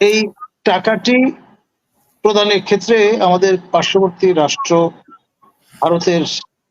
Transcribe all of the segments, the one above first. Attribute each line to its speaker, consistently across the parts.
Speaker 1: এই টাকাটি প্রদানের ক্ষেত্রে আমাদের পার্শ্ববর্তী রাষ্ট্র ভারতের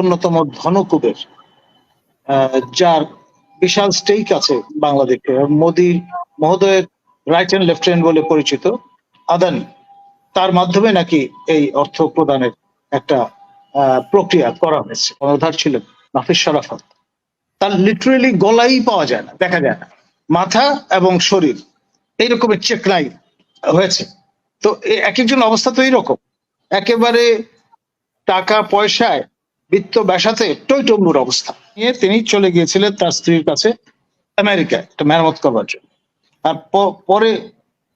Speaker 1: অন্যতম ধনকুবের যার বিশাল স্টেক আছে বাংলাদেশে। মোদী মহোদয়ের রাইট হ্যান্ড লেফট হ্যান্ড বলে পরিচিত, আদানি। তার মাধ্যমে নাকি এই অর্থ প্রদানের একটা প্রক্রিয়া করা হয়েছে। কর্ণধার ছিলেন নাফিস শরাফত। তার লিটারেলি গলাই পাওয়া যায় না, দেখা যায় না। মাথা এবং শরীর এই রকমের চেকনাই হয়েছে। তো এক একজন অবস্থা তো এইরকম। একেবারে টাকা পয়সায় বৃত্ত ব্যাসাতে টইটম্বুর অবস্থা। নিয়ে তিনি চলে গিয়েছিলেন তার স্ত্রীর কাছে আমেরিকায় একটা মেরামত করবার জন্য। আর পরে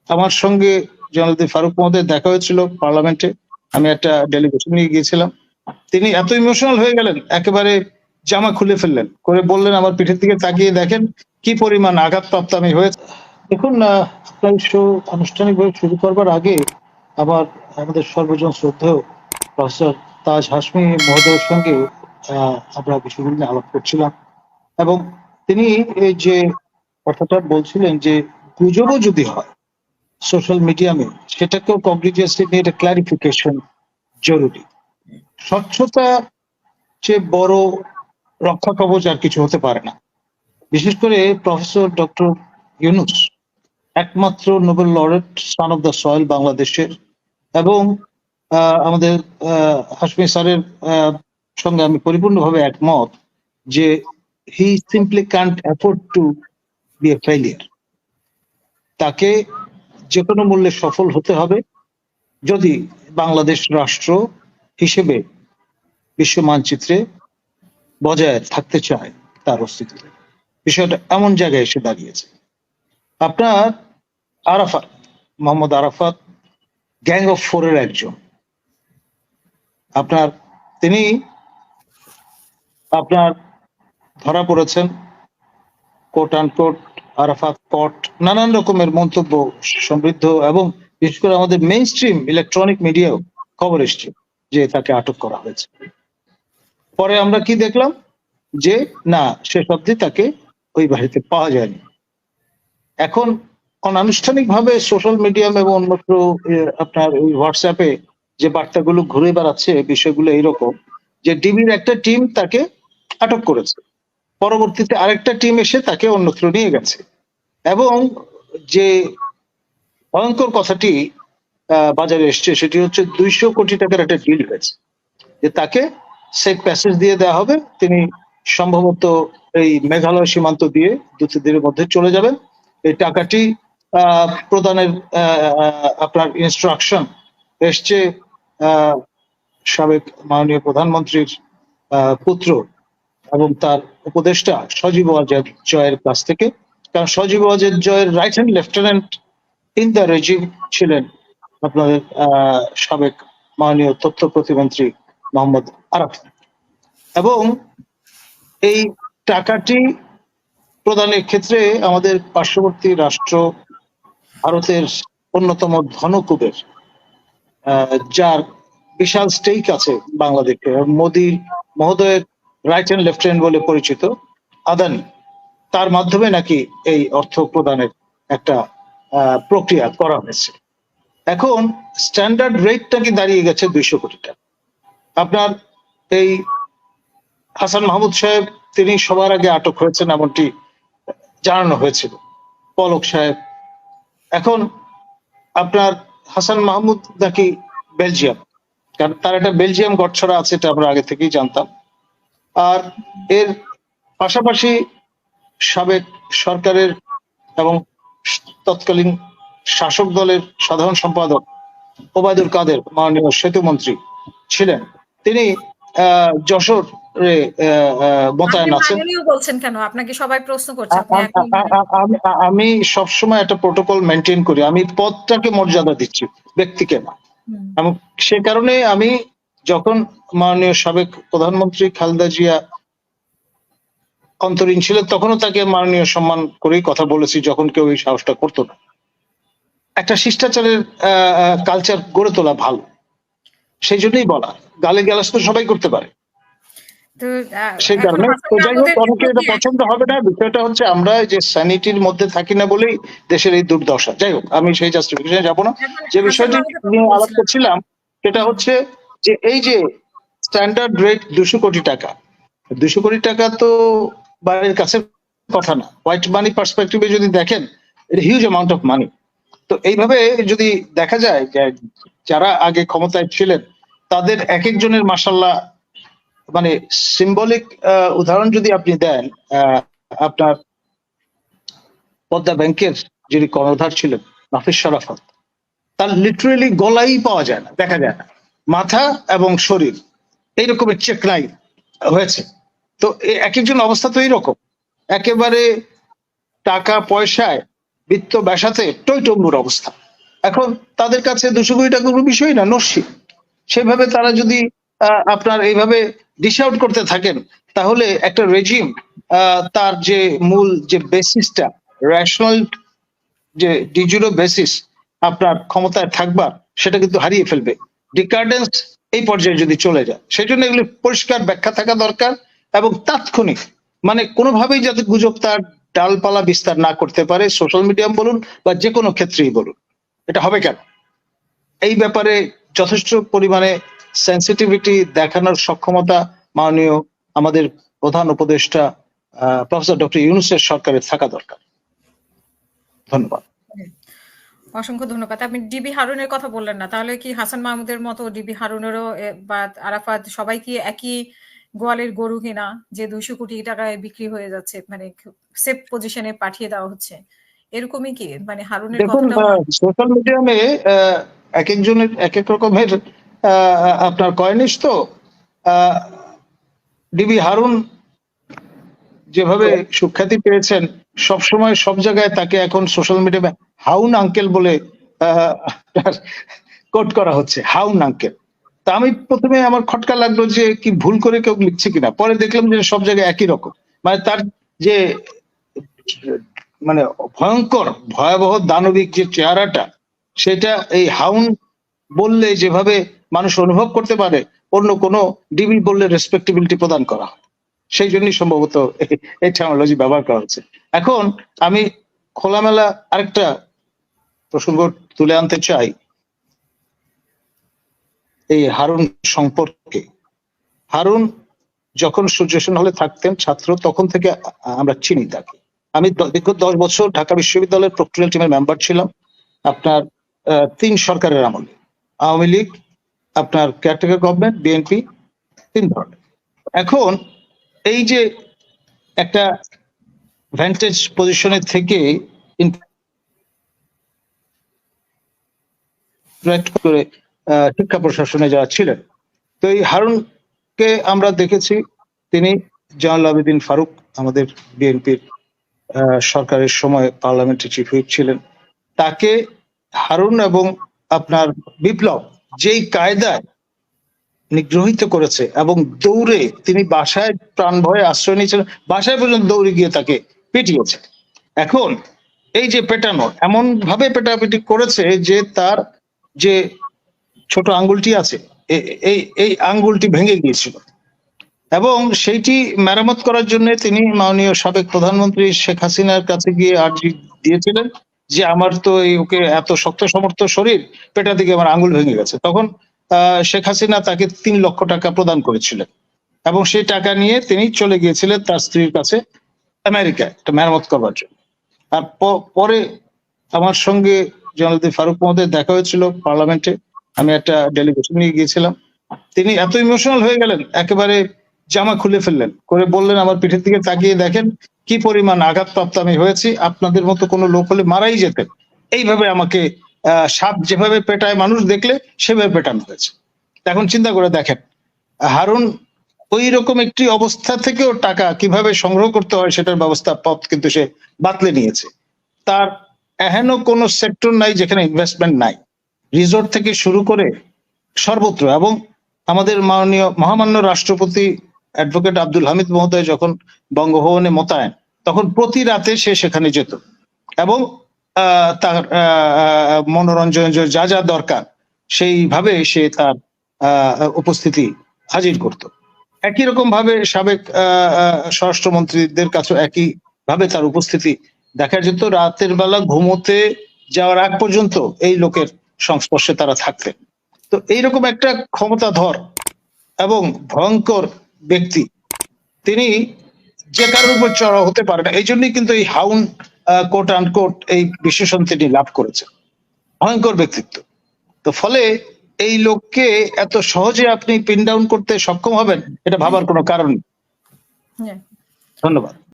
Speaker 1: আমার সঙ্গে জনাদি ফারুক মহোদয় দেখা হয়েছিল পার্লামেন্টে। আমি একটা ডেলিগেশন নিয়ে গিয়েছিলাম। তিনি এত ইমোশনাল হয়ে গেলেন, একেবারে জামা খুলে ফেললেন। করে বললেন, আমার পিঠের দিকে তাকিয়ে দেখেন কি পরিমাণ আঘাতপ্রাপ্ত আমি হয়েছে। দেখুন আনুষ্ঠানিকভাবে শুরু করবার আগে আবার আমাদের সর্বজন শ্রদ্ধেয় প্রফেসর তাজ হাসমি মহোদয়ের সঙ্গে আমরা নিয়ে আলাপ করছিলাম এবং তিনি এই যে কথাটা বলছিলেন যে গুজবও যদি হয় সোশ্যাল মিডিয়ামে সেটাকেও কমপ্লিটিয়াসলি নিয়ে একটা ক্লারিফিকেশন জরুরি। স্বচ্ছতা চেয়ে বড় রক্ষা কবচ আর কিছু হতে পারে না। বিশেষ করে প্রফেসর ডক্টর ইউনুস একমাত্র Nobel laureate son of the soil বাংলাদেশের। এবং আমাদের হাসমি স্যারের সঙ্গে আমি পরিপূর্ণভাবে একমত যে he simply can't afford to be a failure তাকে যে কোনো মূল্যে সফল হতে হবে। যদি বাংলাদেশ রাষ্ট্র হিসেবে বিশ্ব মানচিত্রে বজায় থাকতে চায় তার অস্তিত্ব। বিষয়টা এমন জায়গায় এসে দাঁড়িয়েছে। আপনার আরাফাত, মোহাম্মদ আরাফাত, গ্যাং অফ ফোরের একজন। আপনার, তিনি আপনার ধরা পড়েছেন কোট আনকোট আরাফাত কট নানান রকমের মন্তব্য সমৃদ্ধ এবং বিশেষ করে আমাদের মেইন স্ট্রিম ইলেকট্রনিক মিডিয়াও খবর এসছে যে তাকে আটক করা হয়েছে। পরে আমরা কি দেখলাম? যে না শেষ অবধি তাকে ওই বাড়িতে পাওয়া যায়নি। এখন অনানুষ্ঠানিকভাবে সোশ্যাল মিডিয়াম এবং অন্যত্র আপনার ওই হোয়াটসঅ্যাপে যে বার্তাগুলো ঘুরে বেড়াচ্ছে, বিষয়গুলো এইরকম, যে ডিবির একটা টিম তাকে আটক করেছে। পরবর্তীতে আরেকটা টিম এসে তাকে অন্যত্র নিয়ে গেছে। এবং যে ভয়ঙ্কর কথাটি বাজারে এসছে, সেটি হচ্ছে দুইশো কোটি টাকার একটা ডিল হয়েছে, যে তাকে সেক প্যাসেজ দিয়ে দেওয়া হবে। তিনি সম্ভবত এই মেঘালয় সীমান্ত দিয়ে দু তিন দিনের মধ্যে চলে যাবেন। এই টাকাটি প্রদানের আপনার ইনস্ট্রাকশন এসছে সাবেক মাননীয় প্রধানমন্ত্রীর পুত্র এবং তার উপদেষ্টা সজীব ওয়াজেদ জয়ের কাছ থেকে। কারণ সজীব ওয়াজেদ জয়ের right hand lieutenant in the regime ছিলেন আপনাদের সাবেক মাননীয় তথ্য প্রতিমন্ত্রী মোহাম্মদ আরাফ। এবং এই টাকাটি প্রদানের ক্ষেত্রে আমাদের পার্শ্ববর্তী রাষ্ট্র ভারতের অন্যতম ধনকুবের যার বিশাল স্টেক আছে বাংলাদেশে, মোদী মহোদয়ের রাইট হ্যান্ড লেফট হ্যান্ড বলে পরিচিত আদানি। তার মাধ্যমে নাকি এই অর্থ প্রদানের একটা প্রক্রিয়া করা হয়েছে। এখন স্ট্যান্ডার্ড রেটটা কি দাঁড়িয়ে গেছে দুইশো কোটি টাকা? আপনার এই হাসান মাহমুদ সাহেব, তিনি সবার আগে আটক হয়েছেন, এমনটি জানানো হয়েছিল। পলক সাহেব এখন আপনার হাসান মাহমুদ নাকি বেলজিয়াম? কারণ তার একটা বেলজিয়াম গটছড়া আছে এটা আমরা আগে থেকেই জানতাম। আর এর পাশাপাশি সাবেক সরকারের এবং তৎকালীন শাসক দলের সাধারণ সম্পাদক ওবায়দুল কাদের, মাননীয় সেতু মন্ত্রী ছিলেন। তিনি যশোরে মোতায়েন আছেন।
Speaker 2: বলছেন কেন? আপনাকে সবাই প্রশ্ন করছে
Speaker 1: আমি সবসময় একটা প্রোটোকল মেনটেন করি। আমি পদটাকে মর্যাদা দিচ্ছি ব্যক্তিকে না। সে কারণে আমি যখন মাননীয় সাবেক প্রধানমন্ত্রী খালেদা জিয়া অন্তরীণ ছিলেন তখনও তাকে মাননীয় সম্মান করেই কথা বলেছি যখন কেউ এই সাহসটা করতো না। একটা শিষ্টাচারের কালচার গড়ে তোলা ভালো। সেই জন্যই বলা গালে গ্যালাস তো সবাই করতে পারে। সেই কারণে তো যাই হোক অনেকে এটা পছন্দ হবে না বিষয়টা হচ্ছে আমরা যে স্যানিটির মধ্যে থাকি না বলেই দেশের এই দুর্দশা। যাই হোক আমি সেই জাস্টিফিকেশনে যাব না। যে বিষয়টি নিয়ে আলাপ করছিলাম সেটা হচ্ছে যে এই যে স্ট্যান্ডার্ড রেট দুশো কোটি টাকা দুশো কোটি টাকা তো বাইরের কাছে কথা না। হোয়াইট মানি পার্সপেক্টিভে যদি দেখেন এটা হিউজ অ্যামাউন্ট অফ মানি তো এইভাবে যদি দেখা যায় যে যারা আগে ক্ষমতায় ছিলেন, তাদের এক একজনের মাসাল্লাহ মানে সিম্বলিক উদাহরণ যদি আপনি দেন আপনার পদ্মা ব্যাংকের যিনি কর্ণধার ছিলেন, নাফিস শরাফত তার লিটারেলি গলাই পাওয়া যায় না, দেখা যায় না। মাথা এবং শরীর এইরকমের চেক নাই হয়েছে। তো এক একজন অবস্থা তো এইরকম। একেবারে টাকা পয়সায় বৃত্ত ব্যাসাতে টইটম্বুর অবস্থা। এখন তাদের কাছে দুশো কোটি টাকা কোনো বিষয় না, নস্যি। সেভাবে তারা যদি আপনার এইভাবে ডিশ আউট করতে থাকেন, তাহলে একটা রেজিম তার যে মূল যে বেসিসটা রেশনাল যে ডিজুরো বেসিস আপনার ক্ষমতায় থাকবার, সেটা কিন্তু হারিয়ে ফেলবে। ডিকার্ডেন্স এই পর্যায়ে যদি চলে যায় সেই জন্য এগুলি পরিষ্কার ব্যাখ্যা থাকা দরকার এবং তাৎক্ষণিক। মানে কোনোভাবেই যাতে গুজব তার ডালপালা বিস্তার না করতে পারে সোশ্যাল মিডিয়াম বলুন বা যে কোনো ক্ষেত্রেই বলুন। এটা হবে কেন? এই ব্যাপারে যথেষ্ট পরিমাণে সেন্সিটিভিটি দেখানোর সক্ষমতা মাননীয় আমাদের প্রধান উপদেষ্টা প্রফেসর ডক্টর ইউনুসের সরকারের থাকা দরকার। ধন্যবাদ।
Speaker 2: অসংখ্য ধন্যবাদ। আপনি ডিবি হারুনের কথা বললেন না, তাহলে কি হাসান মাহমুদের মতো ডিবি হারুনেরও বা আরাফাত, সবাই কি একই গোয়ালের গরু কিনা, যে দুইশো কোটি টাকায় বিক্রি হয়ে যাচ্ছে মানে সেফ পজিশনে পাঠিয়ে দেওয়া হচ্ছে? এরকমই কি? মানে হারুনের
Speaker 1: দেখুন সোশ্যাল মিডিয়ামে এক একজনের এক এক রকমের আপনার কয়নিস তো ডিবি হারুন যেভাবে সুখ্যাতি পেয়েছেন সব সময় সব জায়গায় তাকে এখন সোশ্যাল মিডিয়ামে হাউন আঙ্কেল বলে কোট করা হচ্ছে হাউন আঙ্কেল। তা আমি প্রথমে আমার খটকা লাগল যে কি ভুল করে কেউ লিখছে কিনা। পরে দেখলাম যে সব জায়গায় একই রকম। মানে তার যে মানে ভয়ঙ্কর, ভয়াবহ দানবিক যে চেহারাটা, সেটা এই হাউন বললে যেভাবে মানুষ অনুভব করতে পারে, অন্য কোনো ডিবি বললে রেসপেক্টিবিলিটি প্রদান করা হয়। সেই জন্যই সম্ভবত এই- টেকনোলজি ব্যবহার করা হচ্ছে। এখন আমি খোলামেলা আরেকটা প্রসঙ্গ তুলে আনতে চাই। এই হারুন সম্পর্কে। হারুন যখন সূর্যসেন হলে থাকতেন ছাত্র, তখন থেকে আমরা চিনি তাকে। আমি দীর্ঘ দশ বছর ঢাকা বিশ্ববিদ্যালয়ের প্রক্টোরিয়াল টিমের মেম্বার ছিলাম। আপনার তিন সরকারের আমলে। আওয়ামী লীগ, আপনার কেয়ারটেকার গভর্নমেন্ট বিএনপি তিন ধরনের। এখন এই যে একটা ভ্যান্টেজ পজিশনে থেকে করে শিক্ষা প্রশাসনে যারা ছিলেন, তো এই হারুনকে আমরা দেখেছি। তিনি জামাল আবেদিন ফারুক, আমাদের বিএনপির সরকারের সময় পার্লামেন্টের চিফ হুইপ ছিলেন। তাকে হারুন এবং আপনার বিপ্লব যেই কায়দায় নিগ্রহিত করেছে এবং দৌড়ে তিনি বাসায় প্রাণ ভয়ে আশ্রয় নিয়েছিলেন, বাসায় পর্যন্ত দৌড়ে গিয়ে তাকে পিটিয়েছে। এখন এই যে পেটানো এমন ভাবে পেটাপিটি করেছে যে তার যে ছোট আঙ্গুলটি আছে এই এই আঙ্গুলটি ভেঙে গিয়েছিল। এবং সেইটি মেরামত করার জন্য তিনি মাননীয় সাবেক প্রধানমন্ত্রী শেখ হাসিনার কাছে গিয়ে আর্জি দিয়েছিলেন যে আমার তো এই ওকে এত শক্ত সমর্থ শরীর পেটা দিকে আমার আঙ্গুল ভেঙে গেছে। তখন শেখ হাসিনা তাকে তিন লক্ষ টাকা প্রদান করেছিলেন এবং সেই টাকা নিয়ে তিনি চলে গিয়েছিলেন তার স্ত্রীর কাছে আমেরিকায় মেরামত করবার জন্য। আর পরে আমার সঙ্গে জনালদি ফারুক মহোদয় দেখা হয়েছিল পার্লামেন্টে, আমি একটা ডেলিগেশন নিয়ে গিয়েছিলাম। তিনি এত ইমোশনাল হয়ে গেলেন, একেবারে জামা খুলে ফেললেন। করে বললেন, আমার পিঠের দিকে তাকিয়ে দেখেন কি পরিমাণ আঘাতপ্রাপ্ত আমি হয়েছি। আপনাদের মতো কোনো লোক হলে মারাই যেতেন। এইভাবে আমাকে সাপ যেভাবে পেটায়, মানুষ দেখলে সেভাবে পেটানো হয়েছে। এখন চিন্তা করে দেখেন, হারুন ওই রকম একটি অবস্থা থেকেও টাকা কীভাবে সংগ্রহ করতে হয় সেটার ব্যবস্থা পথ কিন্তু সে বাতলে নিয়েছে। তার এহেন কোনো সেক্টর নাই যেখানে ইনভেস্টমেন্ট নাই। রিসোর্ট থেকে শুরু করে সর্বত্র এবং আমাদের মাননীয় মহামান্য রাষ্ট্রপতি অ্যাডভোকেট আব্দুল হামিদ মহোদয় যখন বঙ্গভবনে মোতায়েন, তখন প্রতি রাতে সে সেখানে যেত এবং তার মনোরঞ্জন যা যা দরকার সেইভাবে সে তার উপস্থিতি হাজির করত। একই রকম ভাবে সাবেক স্বরাষ্ট্রমন্ত্রীদের কাছে একই ভাবে তার উপস্থিতি দেখা যেত। রাতের বেলা ঘুমোতে যাওয়ার আগ পর্যন্ত এই লোকের সংস্পর্শে তারা থাকতেন। তো এইরকম একটা ক্ষমতাধর এবং ভয়ঙ্কর ব্যক্তি। তিনি যে কারোর উপর চড়া হতে পারে না এই জন্যই কিন্তু এই হাউন কোট কোর্ট এই বিশেষণ তিনি লাভ করেছেন। ভয়ঙ্কর ব্যক্তিত্ব। তো ফলে এই লোককে এত সহজে আপনি পিন ডাউন করতে সক্ষম হবেন এটা ভাবার কোনো কারণ নেই।
Speaker 2: হ্যাঁ।
Speaker 1: ধন্যবাদ।